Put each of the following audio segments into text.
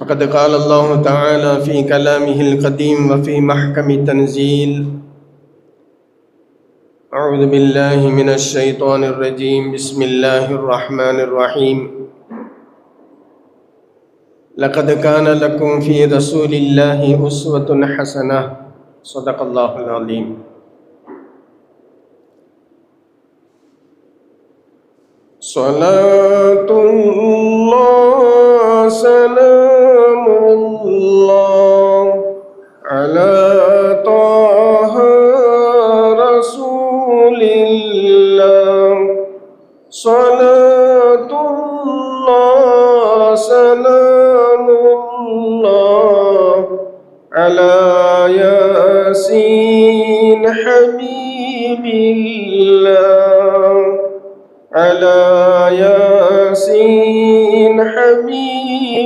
فقد قال الله تعالى في كلامه القديم وفي محكم التنزيل أعوذ بالله من الشيطان الرجيم بسم الله الرحمن الرحيم. لقد كان لكم في رسول الله أسوة حسنة. صدق الله العظيم. صلاة الله سلام الله على طه رسول الله. صلاة الله سلام الله على ياسين حبيب الله. على ياسين حبيب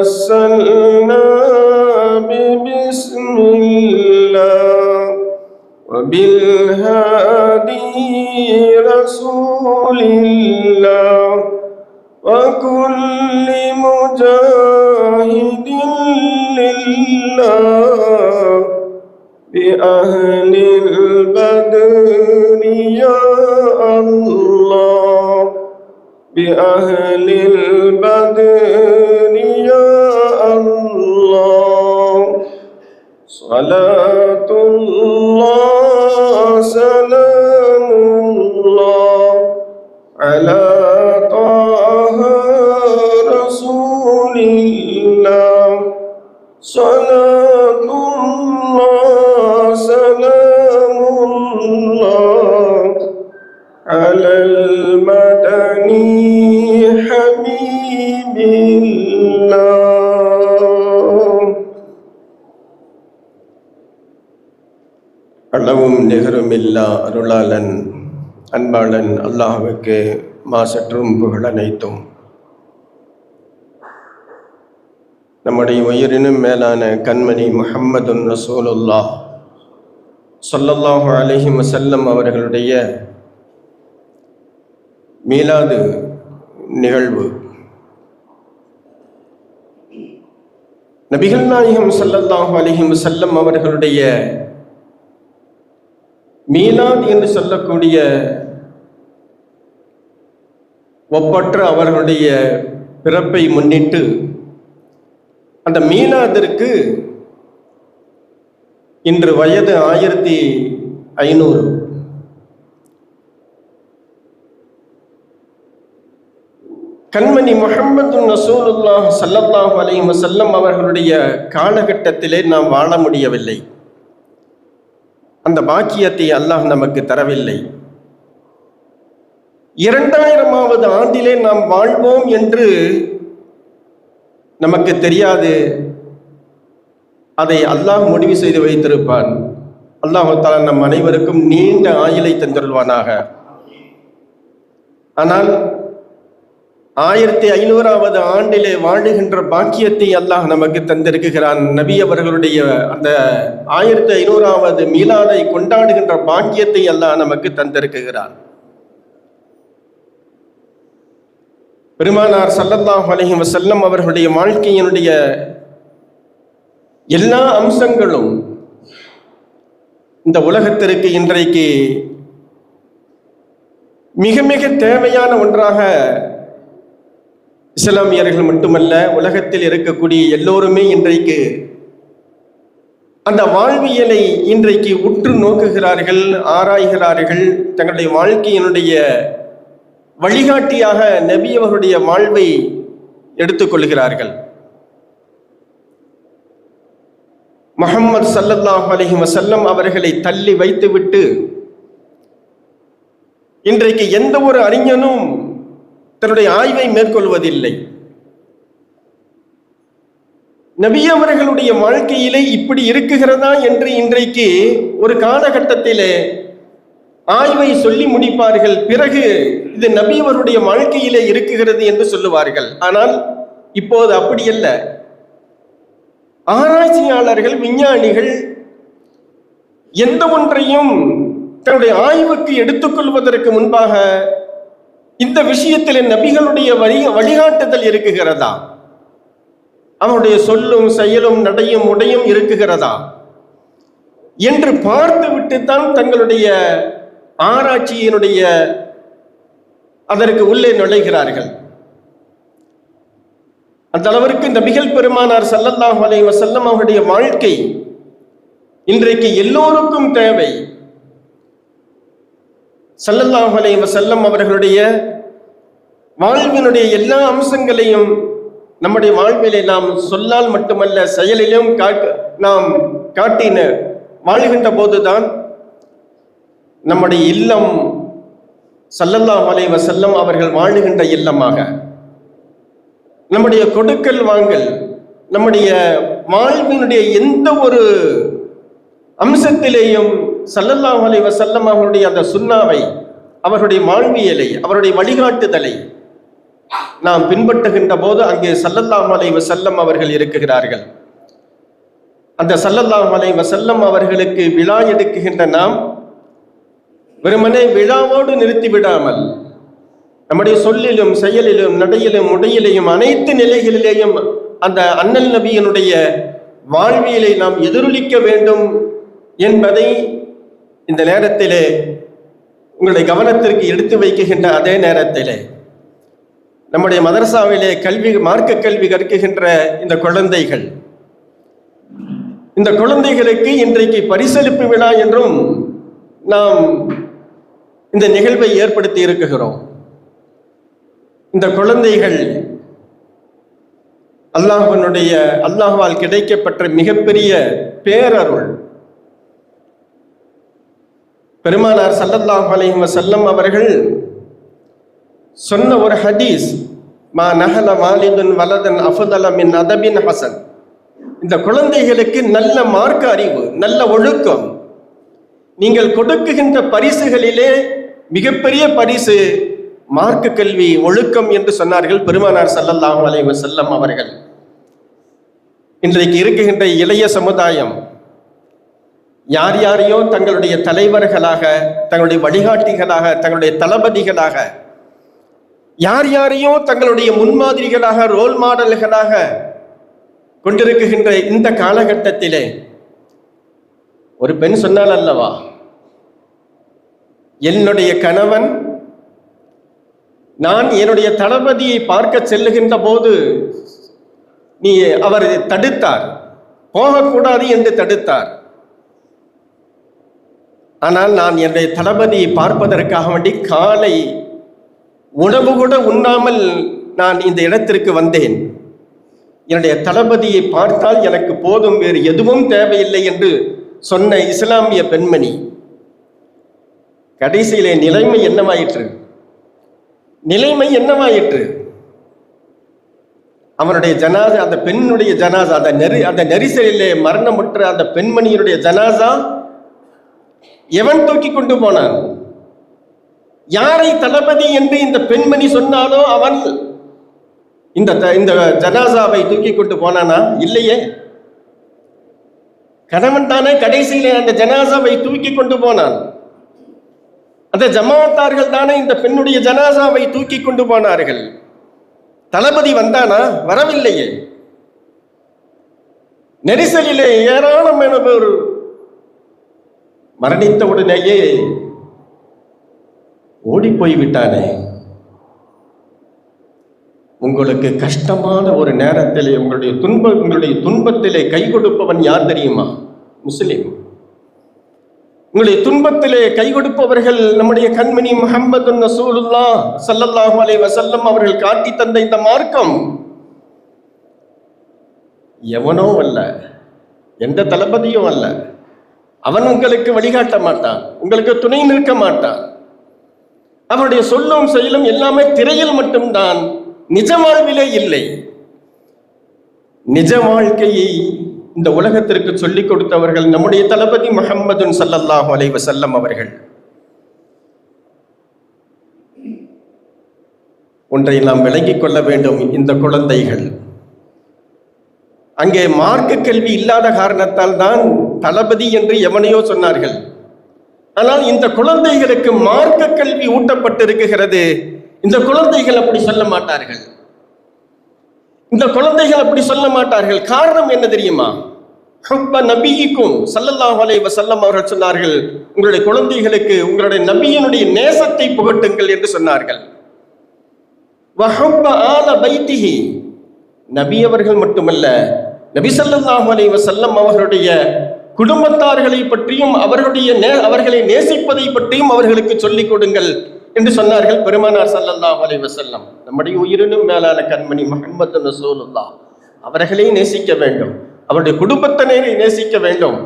توسلنا ببسم الله وبالهادي رسول الله وكل مجاهد لله بأهل அல்ஹம்துல்லா அருளாளன் அன்பாளன் அல்லாஹுக்கு மாசற்றும் புகழ் அனைத்தும் நம்முடைய உயிரினும் மேலான கண்மணி முஹம்மதுன் ரசூலுல்லா சொல்லல்லாஹு அலஹி வசல்லம் அவர்களுடைய மீலாது நிகழ்வு. நபிகள் நாயகம் சல்லல்லாஹு அலைஹி வஸல்லம் அவர்களுடைய மீனாத் என்று சொல்லக்கூடிய ஒப்பற்ற அவர்களுடைய பிறப்பை முன்னிட்டு அந்த மீனாதிற்கு இன்று வயது ஆயிரத்தி ஐநூறு. கண்மணி முகமது ரசூலுல்லாஹ் ஸல்லல்லாஹு அலையும் செல்லம் அவர்களுடைய காலகட்டத்திலே நாம் வாழ முடியவில்லை. அந்த பாக்கியத்தை அல்லாஹ் நமக்கு தரவில்லை. இரண்டாயிரமாவது ஆண்டிலே நாம் வாழ்வோம் என்று நமக்கு தெரியாது. அதை அல்லாஹ் முடிவு செய்து வைத்திருப்பான். அல்லாஹால நம் அனைவருக்கும் நீண்ட ஆயுளை தந்துள்வானாக ஆனால் ஆயிரத்தி ஐநூறாவது ஆண்டிலே வாழுகின்ற பாக்கியத்தை அல்லாஹ் நமக்கு தந்திருக்குகிறான் நபி அவர்களுடைய அந்த ஆயிரத்தி ஐநூறாவது மீலாதை கொண்டாடுகின்ற பாக்கியத்தை அல்லாஹ் நமக்கு தந்திருக்குகிறான் பெருமானார் சல்லல்லாஹ் அலஹி வசல்லம் அவர்களுடைய வாழ்க்கையினுடைய எல்லா அம்சங்களும் இந்த உலகத்திற்கு இன்றைக்கு மிக மிக தேவையான ஒன்றாக இஸ்லாமியர்கள் மட்டுமல்ல உலகத்தில் இருக்கக்கூடிய எல்லோருமே இன்றைக்கு அந்த வாழ்வியலை இன்றைக்கு உற்று நோக்குகிறார்கள் ஆராய்கிறார்கள். தங்களுடைய வாழ்க்கையினுடைய வழிகாட்டியாக நபி அவர்களுடைய வாழ்வை எடுத்துக்கொள்கிறார்கள் முஹம்மது சல்லல்லாஹ் அலஹி வசல்லம் அவர்களை தள்ளி வைத்துவிட்டு இன்றைக்கு எந்த ஒரு அறிஞனும் தன்னுடைய ஆய்வை மேற்கொள்வதில்லை. நபி அவர்களுடைய வாழ்க்கையிலே இப்படி இருக்குகிறதா என்று இன்றைக்கு ஒரு காலகட்டத்திலே ஆய்வை சொல்லி முடிப்பார்கள். பிறகு இது நபி அவருடைய வாழ்க்கையிலே இருக்குகிறது என்று சொல்லுவார்கள். ஆனால் இப்போது அப்படியல்ல. ஆராய்ச்சியாளர்கள் விஞ்ஞானிகள் எந்த ஒன்றையும் தன்னுடைய ஆய்வுக்கு எடுத்துக்கொள்வதற்கு முன்பாக இந்த விஷயத்தில் நபிகளுடைய வழி வழிகாட்டுதல் இருக்குகிறதா? அவனுடைய சொல்லும் செயலும் நடையும் உடையும் இருக்குகிறதா? என்று பார்த்து விட்டுத்தான் தங்களுடைய ஆராய்ச்சியினுடைய அதற்கு உள்ளே நுழைகிறார்கள். அந்த அளவிற்கு இந்த மிகல் பெருமானார் சல்லல்லாஹ் அலைஹி வஸல்லம் அவருடைய வாழ்க்கை இன்றைக்கு எல்லோருக்கும் தேவை. ஸல்லல்லாஹு அலைஹி வஸல்லம் அவர்களுடைய வாழ்வினுடைய எல்லா அம்சங்களையும் நம்முடைய வாழ்விலே நாம் சொல்லால் மட்டுமல்ல செயலிலும் நாம் காட்டின வாழ்கின்ற போதுதான் நம்முடைய இல்லம் ஸல்லல்லாஹு அலைஹி வஸல்லம் அவர்கள் வாழுகின்ற இல்லமாக. நம்முடைய கொடுக்கல் வாங்கல் நம்முடைய வாழ்வினுடைய எந்த ஒரு அம்சத்திலேயும் சல்லல்லாஹ் அலி வசல்லம் அவர்களுடைய அந்த சுன்னாவை அவருடைய வாழ்வியலை அவருடைய வழிகாட்டுதலை நாம் பின்பற்றுகின்ற போது அங்கே சல்லல்லாஹ் அலைஹி வசல்லம் அவர்கள் இருக்குகிறார்கள். அந்த சல்லல்லாஹ் அலைஹி வசல்லம் அவர்களுக்கு விழா எடுக்குகின்ற நாம் வெறுமனே விழாவோடு நிறுத்தி விடாமல் நம்முடைய சொல்லிலும் செயலிலும் நடையிலும் உடையிலையும் அனைத்து நிலைகளிலேயும் அந்த அண்ணல் நபியினுடைய வாழ்வியலை நாம் எதிரொலிக்க வேண்டும் என்பதை இந்த நேரத்திலே உங்களுடைய கவனத்திற்கு எடுத்து வைக்கின்ற அதே நேரத்திலே நம்முடைய மதரசாவிலே கல்வி மார்க்க கல்வி கற்குகின்ற இந்த குழந்தைகள். இந்த குழந்தைகளுக்கு இன்றைக்கு பரிசளிப்பு விழா என்றும் நாம் இந்த நிகழ்வை ஏற்படுத்தி இருக்குகிறோம் இந்த குழந்தைகள் அல்லாஹனுடைய அல்லாஹால் கிடைக்கப்பட்ட மிகப்பெரிய பேரருள் பெருமானார் சல்லல்லாஹ் அலைஹி வசல்லம் அவர்கள் சொன்ன ஒரு ஹதீஸ் மா நஹல வாலிதுன் வலதன் அஃதல மின் அதபின் ஹசன். இந்த குழந்தைகளுக்கு நல்ல மார்க்க அறிவு நல்ல ஒழுக்கம். நீங்கள் கொடுக்குகின்ற பரிசுகளிலே மிகப்பெரிய பரிசு மார்க்க கல்வி ஒழுக்கம் என்று சொன்னார்கள் பெருமானார் ஸல்லல்லாஹு அலைஹி செல்லம் அவர்கள். இன்றைக்கு இருக்குகின்ற இளைய சமுதாயம் யார் யாரையோ தங்களுடைய தலைவர்களாக தங்களுடைய வழிகாட்டிகளாக தங்களுடைய தளபதிகளாக யார் யாரையோ தங்களுடைய முன்மாதிரிகளாக ரோல் மாடல்களாக கொண்டிருக்குகின்ற இந்த காலகட்டத்திலே ஒரு பெண் சொன்னால் அல்லவா என்னுடைய கணவன் நான் என்னுடைய தளபதியை பார்க்க செல்லுகின்ற போது நீ அவர் தடுத்தார் போகக்கூடாது என்று தடுத்தார். ஆனால் நான் என்னுடைய தளபதியை பார்ப்பதற்காக வேண்டி காலை உணவு கூட உண்ணாமல் நான் இந்த இடத்திற்கு வந்தேன். என்னுடைய தளபதியை பார்த்தால் எனக்கு போதும் வேறு எதுவும் தேவையில்லை என்று சொன்ன இஸ்லாமிய பெண்மணி கடைசியிலே நிலைமை என்னவாயிற்று? நிலைமை என்னவாயிற்று? அவனுடைய ஜனாசா அந்த பெண்ணுடைய ஜனாசா அந்த நெரி அந்த நெரிசலிலே மரணமுற்ற அந்த பெண்மணியினுடைய ஜனாசா எவன் தூக்கி கொண்டு போனான்? யாரை தளபதி என்று இந்த பெண்மணி சொன்னாலோ அவன் இந்த த- இந்த ஜனாசாவை தூக்கி கொண்டு போனானா? இல்லையே. கணவன் தானே கடைசியிலே அந்த ஜனாசாவை தூக்கி கொண்டு போனான். அந்த ஜமாத்தார்கள் தானே இந்த பெண்ணுடைய ஜனாசாவை தூக்கி கொண்டு போனார்கள். தளபதி வந்தானா? வரவில்லையே. நெரிசலிலே ஏராளமான பேர் மரணித்த உடனேயே ஓடி போய் விட்டானே உங்களுக்கு கஷ்டமான ஒரு நேரத்தில் உங்களுடைய துன்ப உங்களுடைய துன்பத்திலே கை கொடுப்பவன் யார் தெரியுமா? முஸ்லீம். உங்களுடைய துன்பத்திலே கை கொடுப்பவர்கள் நம்முடைய கண்மணி முஹம்மது நசூலுல்லா சல்லல்லாஹு அலை வசல்லம் அவர்கள் காட்டி தந்த இந்த மார்க்கம் எவனோ அல்ல எந்த தளபதியும் அல்ல. அவன் உங்களுக்கு வழிகாட்ட மாட்டான் உங்களுக்கு துணை நிற்க மாட்டான். அவனுடைய சொல்லும் செயலும் எல்லாமே திரையில் மட்டும்தான் நிஜ வாழ்விலே இல்லை. நிஜ வாழ்க்கையை இந்த உலகத்திற்கு சொல்லிக் கொடுத்தவர்கள் நம்முடைய தளபதி முகம்மது சல்லல்லாஹு அலைஹி வஸல்லம் அவர்கள். ஒன்றை நாம் விளங்கிக் கொள்ள வேண்டும் இந்த குழந்தைகள். அங்கே மார்க்க கல்வி இல்லாத காரணத்தால் தான் தளபதி என்று எவனையோ சொன்னார்கள். ஆனால் இந்த குழந்தைகளுக்கு மார்க்க கல்வி ஊட்டப்பட்டிருக்கிறது. இந்த குழந்தைகள் அப்படி சொல்ல மாட்டார்கள். இந்த குழந்தைகள் அப்படி சொல்ல மாட்டார்கள். காரணம் என்ன தெரியுமா? நபிக்கும் சல்லல்லாஹ் அலை வசல்லம் அவர்கள் சொன்னார்கள் உங்களுடைய குழந்தைகளுக்கு உங்களுடைய நபியினுடைய நேசத்தை புகட்டுங்கள் என்று சொன்னார்கள். ஆல நபி அவர்கள் மட்டுமல்ல நபி சல்லாஹ் அலை வசல்லம் அவர்களுடைய குடும்பத்தார்களை பற்றியும் அவர்களுடைய நே- அவர்களை நேசிப்பதை பற்றியும் அவர்களுக்கு சொல்லிக் கொடுங்கள் என்று சொன்னார்கள் பெருமானார் சல்லல்லாஹ் அலைஹி வசல்லம் நம்முடைய உயிரினும் மேலான கண்மணி முகமது நசூலுல்லா அவர்களை நேசிக்க வேண்டும். அவருடைய குடும்பத்தினரை நேசிக்க வேண்டும்.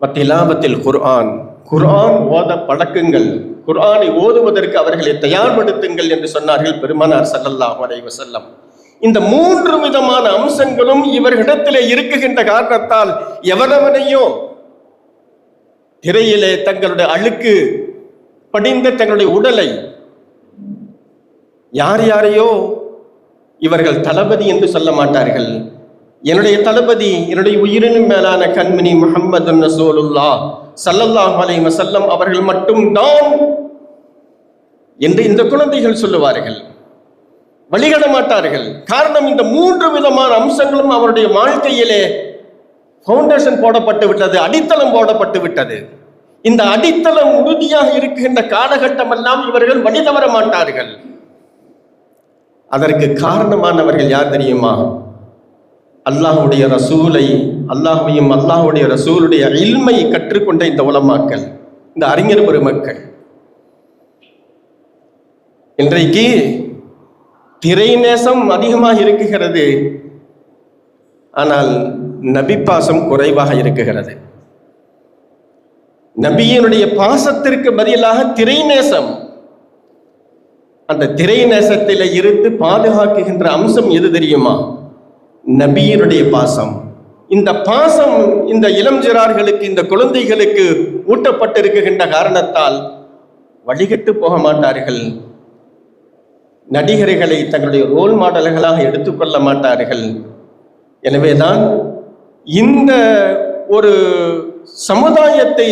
மத்திலாபத்தில் குர்ஆன். குர்ஆன் ஓத பழக்குங்கள். குர்ஆனை ஓதுவதற்கு அவர்களை தயார்படுத்துங்கள் என்று சொன்னார்கள் பெருமானார் சல்லல்லாஹ் அலைஹி வசல்லம் இந்த மூன்று விதமான அம்சங்களும் இவர்களிடத்திலே இருக்குகின்ற காரணத்தால் எவனவனையும் திரையிலே தங்களுடைய அழுக்கு படிந்த தங்களுடைய உடலை யார் யாரையோ இவர்கள் தளபதி என்று சொல்ல மாட்டார்கள். என்னுடைய தளபதி என்னுடைய உயிரினும் மேலான கண்மணி முஹம்மது ரசூலுல்லா சல்லல்லாஹ் அலை வசல்லம் அவர்கள் மட்டும்தான் என்று இந்த குழந்தைகள் சொல்லுவார்கள். வழிகட மாட்டார்கள். காரணம் இந்த மூன்று விதமான அம்சங்களும் அவருடைய வாழ்க்கையிலே ஃபவுண்டேஷன் போடப்பட்டு விட்டது அடித்தளம் போடப்பட்டு விட்டது. இந்த அடித்தளம் உறுதியாக இருக்கின்ற காலகட்டம் எல்லாம் இவர்கள் வழி வர மாட்டார்கள். அதற்கு காரணமானவர்கள் யார் தெரியுமா? அல்லாஹுடைய ரசூலை அல்லாஹையும் அல்லாஹுடைய ரசூலுடைய இல்மை கற்றுக்கொண்ட இந்த உலமாக்கள் இந்த அறிஞர் பெருமக்கள். இன்றைக்கு திரை நேசம் அதிகமாக இருக்குகிறது. ஆனால் நபிப்பாசம் குறைவாக இருக்குகிறது. நபியினுடைய பாசத்திற்கு பதிலாக திரை நேசம் அந்த திரை நேசத்தில இருந்து பாதுகாக்குகின்ற அம்சம் எது தெரியுமா? நபியினுடைய பாசம். இந்த பாசம் இந்த இளஞ்சிறார்களுக்கு இந்த குழந்தைகளுக்கு ஊட்டப்பட்டிருக்கின்ற காரணத்தால் வழிகட்டு போக மாட்டார்கள். நடிகர்களை தங்களுடைய ரோல் மாடல்களாக எடுத்துக்கொள்ள மாட்டார்கள். எனவேதான் இந்த ஒரு சமுதாயத்தை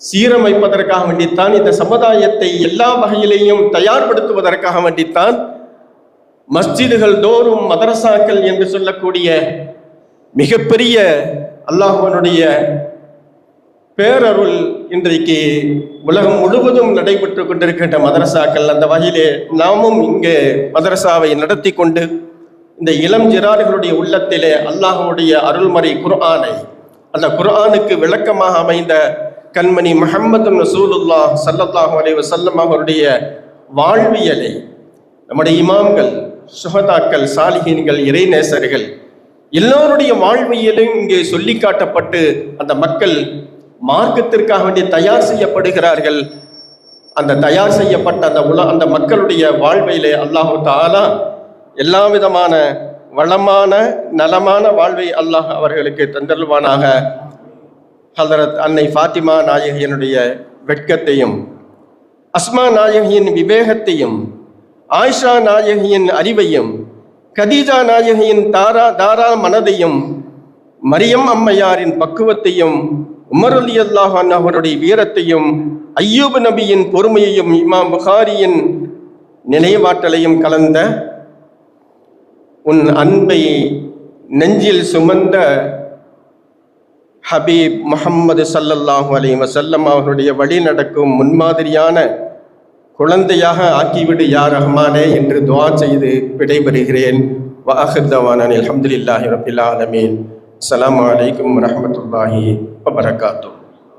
சீரமைப்பதற்காக வேண்டித்தான் இந்த சமுதாயத்தை எல்லா வகையிலையும் தயார்படுத்துவதற்காக வேண்டித்தான் மஸ்ஜிதுகள் தோறும் மதரசாக்கள் என்று சொல்லக்கூடிய மிகப்பெரிய அல்லாஹுவனுடைய பேரருள் இன்றைக்கு உலகம் முழுவதும் நடைபெற்று கொண்டிருக்கின்ற மதரசாக்கள் அந்த வகையிலே நாமும் இங்கே மதரசாவை நடத்தி கொண்டு இந்த இளம் ஜிரார்களுடைய உள்ளத்திலே அல்லாஹ்வுடைய அருள்மறை குர்ஆனை அந்த குர்ஆனுக்கு விளக்கமாக அமைந்த கண்மணி முஹம்மது ரசூலுல்லா ஸல்லல்லாஹு அலி வசல்லம் அவருடைய வாழ்வியலை நம்முடைய இமாம்கள் சுஹதாக்கள் சாலிகீன்கள் இறைநேசர்கள் எல்லோருடைய வாழ்வியலும் இங்கே சொல்லி காட்டப்பட்டு அந்த மக்கள் மார்க்கத்திற்காக வேண்டி தயார் செய்யப்படுகிறார்கள். அந்த தயார் செய்யப்பட்ட அந்த உல அந்த மக்களுடைய வாழ்விலே அல்லாஹு தாலா எல்லா விதமான வளமான நலமான வாழ்வை அல்லாஹ் அவர்களுக்கு தந்தருவானாக ஹலரத் அன்னை ஃபாத்திமா நாயகியனுடைய வெட்கத்தையும் அஸ்மா நாயகியின் விவேகத்தையும் ஆயிஷா நாயகியின் அறிவையும் கதீஜா நாயகியின் தாரா தாரா மனதையும் மரியம் அம்மையாரின் பக்குவத்தையும் உமர் அலி அல்லாஹான் அவருடைய வீரத்தையும் ஐயூப் நபியின் பொறுமையையும் இமாம் புகாரியின் நினைவாற்றலையும் கலந்த உன் அன்பை நெஞ்சில் சுமந்த ஹபீப் முஹம்மது சல்லல்லாஹு அலி வசல்லம் அவர்களுடைய வழி நடக்கும் முன்மாதிரியான குழந்தையாக ஆக்கிவிடு யார் ரஹ்மானே என்று துவா செய்து விடைபெறுகிறேன். வாஹிர் தவானான் அல்ஹம்துலில்லாஹி ரப்பில் ஆலமீன். அலாம் வலைக்கம் வரமத்துல்லாஹி wabarakatuh.